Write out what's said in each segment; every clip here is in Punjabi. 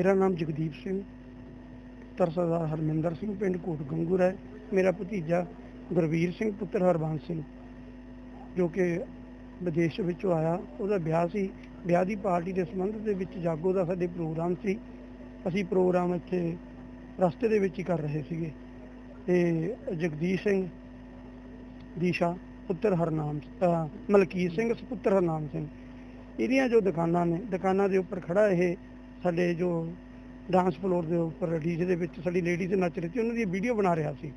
ਮੇਰਾ ਨਾਮ ਜਗਦੀਪ ਸਿੰਘ ਪੁੱਤਰ ਸਰਦਾਰ ਹਰਮਿੰਦਰ ਸਿੰਘ, ਪਿੰਡ ਕੋਟ ਗੰਗੂਰ ਹੈ। ਮੇਰਾ ਭਤੀਜਾ ਗੁਰਵੀਰ ਸਿੰਘ, ਪੁੱਤਰ ਹਰਬੰਸ ਸਿੰਘ, ਜੋ ਕਿ ਵਿਦੇਸ਼ ਵਿੱਚੋਂ ਆਇਆ। ਉਹਦਾ ਵਿਆਹ ਸੀ। ਵਿਆਹ ਦੀ ਪਾਰਟੀ ਦੇ ਸੰਬੰਧ ਦੇ ਵਿੱਚ ਜਾਗੋ ਦਾ ਸਾਡੇ ਪ੍ਰੋਗਰਾਮ ਸੀ। ਅਸੀਂ ਪ੍ਰੋਗਰਾਮ ਇੱਥੇ ਰਸਤੇ ਦੇ ਵਿੱਚ ਹੀ ਕਰ ਰਹੇ ਸੀਗੇ। ਤੇ ਜਗਦੀਸ਼ ਸਿੰਘ ਦੀਸ਼ਾ, ਪੁੱਤਰ ਹਰਨਾਮ ਮਲਕੀਤ ਸਿੰਘ, ਪੁੱਤਰ ਹਰਨਾਮ ਸਿੰਘ, ਇਹਦੀਆਂ ਜੋ ਦੁਕਾਨਾਂ ਨੇ, ਦੁਕਾਨਾਂ ਦੇ ਉੱਪਰ ਖੜਾ ਇਹ ਸਾਡੇ ਜੋ ਡਾਂਸ ਫਲੋਰ ਦੇ ਉੱਪਰ ਡੀਜੇ ਦੇ ਵਿੱਚ ਸਾਡੀ ਲੇਡੀਜ਼ ਨੱਚ ਰਹੀ ਸੀ, ਉਹਨਾਂ ਦੀ ਵੀਡੀਓ ਬਣਾ ਰਿਹਾ ਸੀ।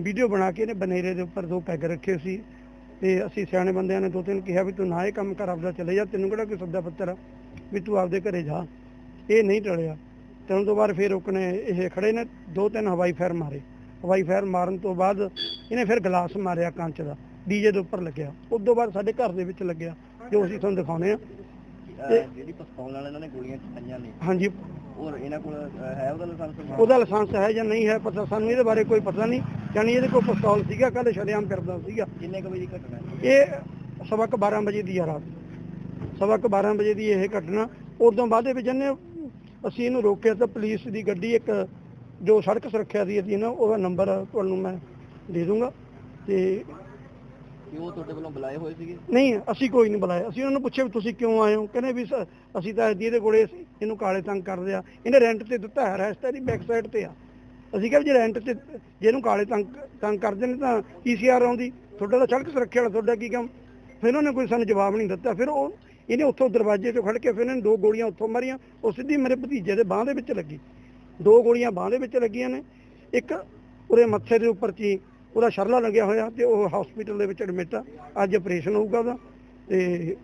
ਵੀਡੀਓ ਬਣਾ ਕੇ ਇਹਨੇ ਬਨੇਰੇ ਦੇ ਉੱਪਰ ਦੋ ਪੈਗ ਰੱਖੇ ਸੀ ਤੇ ਅਸੀਂ ਸਿਆਣੇ ਬੰਦਿਆਂ ਨੇ ਦੋ ਤਿੰਨ ਕਿਹਾ ਵੀ ਤੂੰ ਨਾ ਇਹ ਕੰਮ ਕਰ, ਆਪਦਾ ਚਲੇ ਜਾ, ਤੈਨੂੰ ਕਿਹੜਾ ਕੋਈ ਸੱਦਾ ਪੱਤਰ ਆ ਵੀ ਤੂੰ ਆਪਦੇ ਘਰੇ ਜਾ। ਇਹ ਨਹੀਂ ਟਲਿਆ। ਤੇ ਉਸ ਤੋਂ ਬਾਅਦ ਫਿਰ ਉਹਨੇ ਇਹ ਖੜੇ ਨੇ, ਦੋ ਤਿੰਨ ਹਵਾਈ ਫਾਇਰ ਮਾਰੇ। ਹਵਾਈ ਫਾਇਰ ਮਾਰਨ ਤੋਂ ਬਾਅਦ ਇਹਨੇ ਫਿਰ ਗਲਾਸ ਮਾਰਿਆ ਕੰਚ ਦਾ, ਡੀਜੇ ਦੇ ਉੱਪਰ ਲੱਗਿਆ। ਉਸ ਤੋਂ ਬਾਅਦ ਸਾਡੇ ਘਰ ਦੇ ਵਿੱਚ ਲੱਗਿਆ, ਜੋ ਅਸੀਂ ਤੁਹਾਨੂੰ ਦਿਖਾਉਨੇ ਆ ਜਿਹੜੀ ਪਿਸਤੌਲ ਨਾਲ ਇਹਨਾਂ ਨੇ ਗੋਲੀਆਂ ਚਲਾਈਆਂ ਨੇ। ਹਾਂਜੀ। ਔਰ ਇਹਨਾਂ ਕੋਲ ਹੈ ਉਹਦਾ ਲਾਇਸੈਂਸ ਉਹਦਾ ਲਾਇਸੈਂਸ ਹੈ ਜਾਂ ਨਹੀਂ ਹੈ ਪਤਾ ਸਾਨੂੰ ਇਹਦੇ ਬਾਰੇ ਕੋਈ ਪਤਾ ਨਹੀਂ। ਯਾਨੀ ਇਹਦੇ ਕੋਲ ਪਿਸਤੌਲ ਸੀਗਾ ਕੱਲ ਸ਼ਰੇਆਮ ਫਿਰਦਾ ਸੀਗਾ। ਕਿੰਨੇ ਕੁ ਵਜੇ ਦੀ ਘਟਨਾ ਇਹ ਸਵਾ ਕੁ 12 ਵਜੇ ਦੀ ਆ ਰਾਤ। ਸਵਾ ਕੁ 12 ਵਜੇ ਦੀ ਇਹ ਘਟਨਾ। ਉਦੋਂ ਬਾਅਦ ਦੇ ਵਿੱਚ ਇਹਨੇ ਅਸੀਂ ਇਹਨੂੰ ਰੋਕਿਆ ਤਾਂ ਪੁਲਿਸ ਦੀ ਗੱਡੀ ਇੱਕ ਜੋ ਸੜਕ ਸੁਰੱਖਿਆ ਦੀ ਸੀ ਨਾ ਉਹਦਾ ਨੰਬਰ ਤੁਹਾਨੂੰ ਮੈਂ ਦੇ ਦੂੰਗਾ। ਤੇ ਕਿ ਉਹ ਤੁਹਾਡੇ ਵੱਲੋਂ ਬੁਲਾਏ ਹੋਏ ਸੀਗੇ? ਨਹੀਂ, ਅਸੀਂ ਕੋਈ ਨਹੀਂ ਬੁਲਾਇਆ। ਅਸੀਂ ਉਹਨਾਂ ਨੂੰ ਪੁੱਛਿਆ ਵੀ ਤੁਸੀਂ ਕਿਉਂ ਆਏ ਹੋ? ਕਹਿੰਦੇ ਵੀ ਸ- ਅਸੀਂ ਤਾਂ ਇਹਦੇ ਕੋਲੇ ਸੀ, ਇਹਨੂੰ ਕਾਲੇ ਤੰਗ ਕਰਦੇ ਆ। ਇਹਨੇ ਰੈਂਟ ਤੇ ਦਿੱਤਾ ਹੈ ਰੈਸਟ ਇਹਦੀ ਬੈਕ ਸਾਈਡ ਤੇ ਆ। ਅਸੀਂ ਕਿਹਾ ਵੀ ਜੇ ਰੈਂਟ ਤੇ ਜੇ ਇਹਨੂੰ ਕਾਲੇ ਤੰਗ ਤੰਗ ਕਰਦੇ ਨੇ ਤਾਂ ਪੀਸੀਆਰ ਆਉਂਦੀ। ਤੁਹਾਡਾ ਤਾਂ ਸੜਕ ਸੁਰੱਖਿਆ ਵਾਲਾ ਤੁਹਾਡਾ ਕੀ ਕੰਮ? ਫਿਰ ਉਹਨਾਂ ਨੇ ਕੋਈ ਸਾਨੂੰ ਜਵਾਬ ਨਹੀਂ ਦਿੱਤਾ। ਫਿਰ ਉਹ ਇਹਨੇ ਉੱਥੋਂ ਦਰਵਾਜ਼ੇ 'ਚੋਂ ਖੜ ਕੇ ਫਿਰ ਇਹਨੇ ਦੋ ਗੋਲੀਆਂ ਉੱਥੋਂ ਮਾਰੀਆਂ। ਉਹ ਸਿੱਧੀ ਮੇਰੇ ਭਤੀਜੇ ਦੇ ਬਾਹ ਦੇ ਵਿੱਚ ਲੱਗੀ। ਦੋ ਗੋਲੀਆਂ ਬਾਹ ਦੇ ਵਿੱਚ ਲੱਗੀਆਂ ਨੇ। ਇੱਕ ਉਹਦੇ ਮੱਥੇ ਦੇ ਉੱਪਰ ਚੀ ਉਹਦਾ ਸ਼ਰਲਾ ਲੱਗਿਆ ਹੋਇਆ ਤੇ ਉਹ ਹਸਪੀਟਲ ਦੇ ਵਿੱਚ ਐਡਮਿਟ ਆ। ਅੱਜ ਆਪਰੇਸ਼ਨ ਹੋਊਗਾ ਉਹਦਾ ਤੇ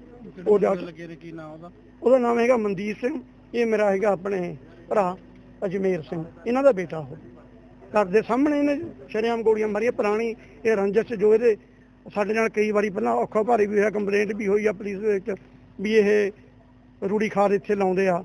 ਉਹ ਜਾ ਲੱਗੇ ਨੇ? ਕੀ ਨਾਮ ਉਹਦਾ? ਉਹਦਾ ਨਾਮ ਹੈਗਾ ਮਨਦੀਪ ਸਿੰਘ ਇਹ ਮੇਰਾ ਹੈਗਾ ਆਪਣੇ ਭਰਾ ਅਜਮੇਰ ਸਿੰਘ। ਇਹਨਾਂ ਦਾ ਬੇਟਾ ਉਹ। ਘਰ ਦੇ ਸਾਹਮਣੇ ਇਹਨੇ ਸ਼ਰੇਆਮ ਗੋਲੀਆਂ ਮਾਰੀਆਂ ਪੁਰਾਣੀ ਇਹ ਰੰਜਸ ਜੋ ਇਹਦੇ ਸਾਡੇ ਨਾਲ ਕਈ ਵਾਰੀ ਪਹਿਲਾਂ ਔਖਾ ਭਾਰੀ ਵੀ ਹੋਇਆ ਕੰਪਲੇਂਟ ਵੀ ਹੋਈ ਆ ਪੁਲਿਸ ਦੇ ਵਿੱਚ ਵੀ ਇਹ ਰੂੜੀ ਖਾਦ ਇੱਥੇ ਲਾਉਂਦੇ ਆ।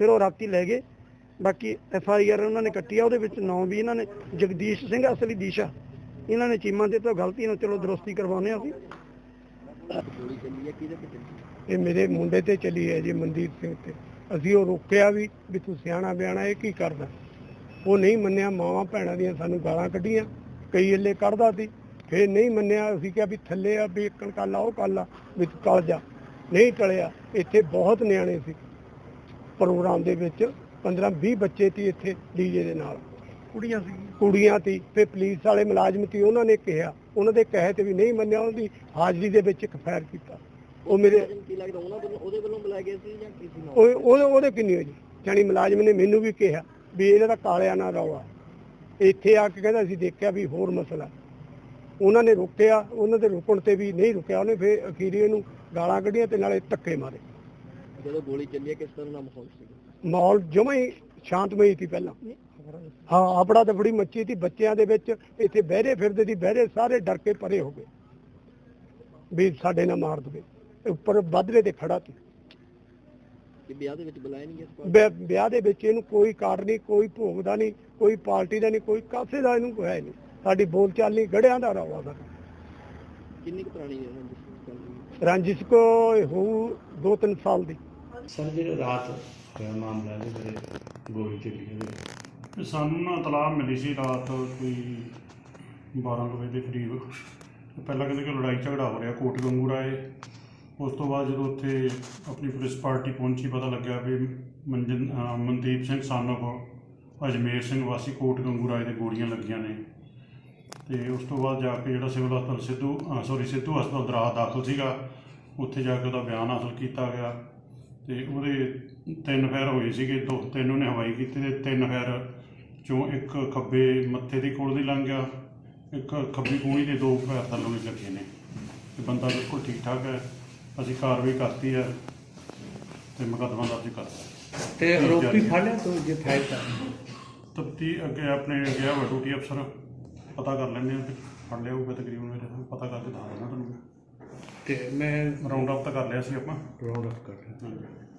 ਫਿਰ ਉਹ ਰਾਤੀ ਲੈ ਗਏ। ਬਾਕੀ ਐਫ ਆਈ ਆਰ ਉਹਨਾਂ ਨੇ ਕੱਟੀ ਆ, ਉਹਦੇ ਵਿੱਚ ਨਾਂ ਵੀ ਇਹਨਾਂ ਨੇ, ਜਗਦੀਸ਼ ਸਿੰਘ, ਅਸਲੀ ਦੀਸ਼ਾ। ਇਹਨਾਂ ਨੇ ਚੀਮਾਂ ਦੇ ਤੋਂ ਗਲਤੀ ਨੂੰ ਚਲੋ ਦਰੁਸਤੀ ਕਰਵਾਉਂਦੇ ਅਸੀਂ। ਇਹ ਮੇਰੇ ਮੁੰਡੇ ਤੇ ਚਲੀ ਹੈ ਜੀ, ਮਨਦੀਪ ਸਿੰਘ ਤੇ। ਅਸੀਂ ਉਹ ਰੋਕਿਆ ਵੀ ਵੀ ਤੂੰ ਸਿਆਣਾ ਬਿਆਣਾ, ਇਹ ਕੀ ਕਰਦਾ? ਉਹ ਨਹੀਂ ਮੰਨਿਆ, ਮਾਵਾਂ ਭੈਣਾਂ ਦੀਆਂ ਸਾਨੂੰ ਗਾਲਾਂ ਕੱਢੀਆਂ, ਕਈ ਏਲੇ ਕੱਢਦਾ ਸੀ। ਫੇਰ ਨਹੀਂ ਮੰਨਿਆ, ਅਸੀਂ ਕਿਹਾ ਵੀ ਥੱਲੇ ਆ, ਵੀ ਇੱਕਣ ਕਾਲਾ ਉਹ ਕਾਲਾ ਵੀ ਤੂੰ ਟਲ ਜਾ। ਨਹੀਂ ਟਲਿਆ, ਇੱਥੇ ਬਹੁਤ ਨਿਆਣੇ ਸੀ। ਪ੍ਰੋਗਰਾਮ ਦੇ ਵਿੱਚ 15 20 ਬੱਚੇ ਸੀ ਇੱਥੇ ਡੀਜੇ ਦੇ ਨਾਲ। ਕੁੜੀਆਂ ਸੀ ਕੁੜੀਆਂ ਸੀ। ਤੇ ਪੁਲਿਸ ਵਾਲੇ ਮੁਲਾਜ਼ਮ ਸੀ ਉਹਨਾਂ ਨੇ ਕਿਹਾ ਉਹਨਾਂ ਦੇ ਕਹੇ ਤੇ ਵੀ ਨਹੀਂ ਮੰਨਿਆ ਉਹਦੀ ਹਾਜ਼ਰੀ ਦੇ ਵਿੱਚ ਇੱਕ ਫਾਇਰ ਕੀਤਾ। ਉਹ ਮੇਰੇ ਕੀ ਲੱਗਦਾ ਉਹਨਾਂ ਵੱਲੋਂ ਉਹਦੇ ਵੱਲੋਂ ਸੀ ਜਾਂ ਕਿਸੇ ਨੂੰ ਉਹ ਉਹਦੇ ਉਹਦੇ ਕਿੰਨੀ ਹੋਈ? ਜਾਨੀ ਮੁਲਾਜ਼ਮ ਨੇ ਮੈਨੂੰ ਵੀ ਕਿਹਾ ਵੀ ਇਹਦਾ ਤਾਂ ਕਾਲਿਆ ਨਾ ਰੌਲਾ। ਇੱਥੇ ਆ ਕੇ ਕਹਿੰਦਾ ਅਸੀਂ ਦੇਖਿਆ ਵੀ ਹੋਰ ਮਸਲਾ। ਉਹਨਾਂ ਨੇ ਰੁਕਿਆ ਉਹਨਾਂ ਦੇ ਰੁਕਣ ਤੇ ਵੀ ਨਹੀਂ ਰੁਕਿਆ। ਉਹਨੇ ਫਿਰ ਅਖੀਰੀ ਇਹਨੂੰ ਗਾਲਾਂ ਕੱਢੀਆਂ ਤੇ ਨਾਲੇ ਧੱਕੇ ਮਾਰੇ। ਜਦੋਂ ਗੋਲੀ ਚੱਲੀ ਹੈ ਕਿਸ ਤਰ੍ਹਾਂ ਦਾ ਮਾਹੌਲ ਸੀ? ਮਾਹੌਲ ਜਮਾਂ ਹੀ ਸ਼ਾਂਤਮਈ ਸੀ ਪਹਿਲਾਂ। ਹਾਂ ਆਪੜਾ ਤਾਂ ਬੜੀ ਮੱਚੀ ਸੀ। ਬੱਚਿਆਂ ਦੇ ਵਿੱਚ ਇੱਥੇ ਬਹਿਰੇ ਫਿਰਦੇ ਸੀ ਬਹਿਰੇ ਸਾਰੇ ਡਰ ਕੇ ਪਰੇ ਹੋ ਗਏ। ਵੀ ਸਾਡੇ ਨਾਲ ਮਾਰ ਦਵੇ। ਉੱਪਰ ਵੱਧਰੇ ਤੇ ਖੜਾ ਸੀ। ਵਿਆਹ ਦੇ ਵਿੱਚ ਬੁਲਾਇਆ ਨਹੀਂ ਗਿਆ ਇਸ ਵਿਆਹ ਦੇ ਵਿੱਚ ਇਹਨੂੰ ਕੋਈ ਕਾਰਡ ਨਹੀਂ ਕੋਈ ਭੋਗ ਦਾ ਨਹੀਂ ਕੋਈ ਪਾਰਟੀ ਦਾ ਨਹੀਂ ਕੋਈ ਕਾਸੇ ਦਾ ਇਹਨੂੰ ਕੋਈ ਹੈ ਨਹੀਂ। ਸਾਡੀ ਬੋਲ ਚਾਲ ਨਹੀਂ ਗੜਿਆਂ ਦਾ ਰੌਲਾ ਦਾ। ਕਿੰਨੀ ਕੁ ਪੁਰਾਣੀ ਹੈ ਰੰਜਿਸ਼? ਕੋ ਹੋ ਦੋ ਤਿੰਨ ਸਾਲ ਦੀ। ਸਰ, ਜਿਹੜਾ ਰਾਤ ਹੋਇਆ ਮਾਮਲਾ ਇਹਦੇ ਬਾਰੇ ਗੋਲੀ ਚੱਲੀ ਇਹਦੇ ਤੇ ਸਾਨੂੰ ਨਾ ਤਲਾਹ ਮਿਲੀ ਸੀ ਰਾਤ ਕੋਈ 12 ਕੁ ਵਜੇ ਦੇ ਕਰੀਬ। ਤੇ ਪਹਿਲਾਂ ਕਹਿੰਦੇ ਕਿ ਲੜਾਈ ਝਗੜਾ ਹੋ ਰਿਹਾ, ਕੋਟ ਗੰਗੂ ਰਾਏ ਉਸ ਤੋਂ ਬਾਅਦ ਜਦੋਂ ਉੱਥੇ ਆਪਣੀ ਪੁਲਿਸ ਪਾਰਟੀ ਪਹੁੰਚੀ, ਪਤਾ ਲੱਗਿਆ ਵੀ ਮਨਜਨ ਅਹ ਮਨਦੀਪ ਸਿੰਘ ਸਾਨੋਫ ਅਜਮੇਰ ਸਿੰਘ ਵਾਸੀ ਕੋਟ ਗੰਗੂ ਰਾਏ ਦੇ ਗੋਲੀਆਂ ਲੱਗੀਆਂ ਨੇ। ਤੇ ਉਸ ਤੋਂ ਬਾਅਦ ਜਾ ਕੇ ਜਿਹੜਾ ਸਿਵਲ ਹਸਪਤਾਲ ਸਿੱਧੂ ਸੌਰੀ ਸਿੱਧੂ ਹਸਪਤਾਲ ਦਰਾਹ ਦਾਖਲ ਸੀਗਾ, ਉੱਥੇ ਜਾ ਕੇ ਉਹਦਾ ਬਿਆਨ ਹਾਸਲ ਕੀਤਾ ਗਿਆ। ਤੇ ਉਹਦੇ ਤਿੰਨ ਫੈਰ ਹੋਏ ਸੀਗੇ ਦੋ ਤਿੰਨ ਉਹਨੇ ਹਵਾਈ ਕੀਤੇ ਤੇ ਤਿੰਨ ਫੈਰ ਚੋਂ ਇੱਕ ਖੱਬੇ ਮੱਥੇ ਦੇ ਕੋਲ ਦੀ ਲੰਘ ਗਿਆ ਇੱਕ ਖੱਬੀ ਕੂਣੀ ਦੇ ਦੋ ਪੈਰ ਥੱਲੋਂ ਵੀ ਲੱਗੇ ਨੇ। ਤੇ ਬੰਦਾ ਬਿਲਕੁਲ ਠੀਕ ਠਾਕ ਹੈ ਅਸੀਂ ਕਾਰਵਾਈ ਕਰਤੀ ਹੈ ਤੇ ਮੁਕੱਦਮਾ ਦਰਜ ਕਰਤਾ ਤੇ ਆਰੋਪੀ ਫੜ ਲਿਆ ਤੋ ਜੇ ਫਾਇਲ ਤਾਂ? ਤਪਤੀ ਅੱਗੇ ਆਪਣੇ ਗਿਆ ਵਾ ਡਿਊਟੀ ਅਫਸਰ ਪਤਾ ਕਰ ਲੈਂਦੇ ਆ ਫੜ ਲਿਆ ਹੋਊਗਾ ਤਕਰੀਬਨ ਮੇਰੇ ਪਤਾ ਕਰਕੇ ਦੱਸ ਦੇਣਾ ਤੁਹਾਨੂੰ ਤੇ ਮੈਂ ਰਾਉਂਡ ਅਪ ਤਾਂ ਕਰ ਲਿਆ ਸੀ ਆਪਾਂ। ਰਾਉਂਡ ਅਪ ਕਰ ਲਿਆ। ਹਾਂਜੀ।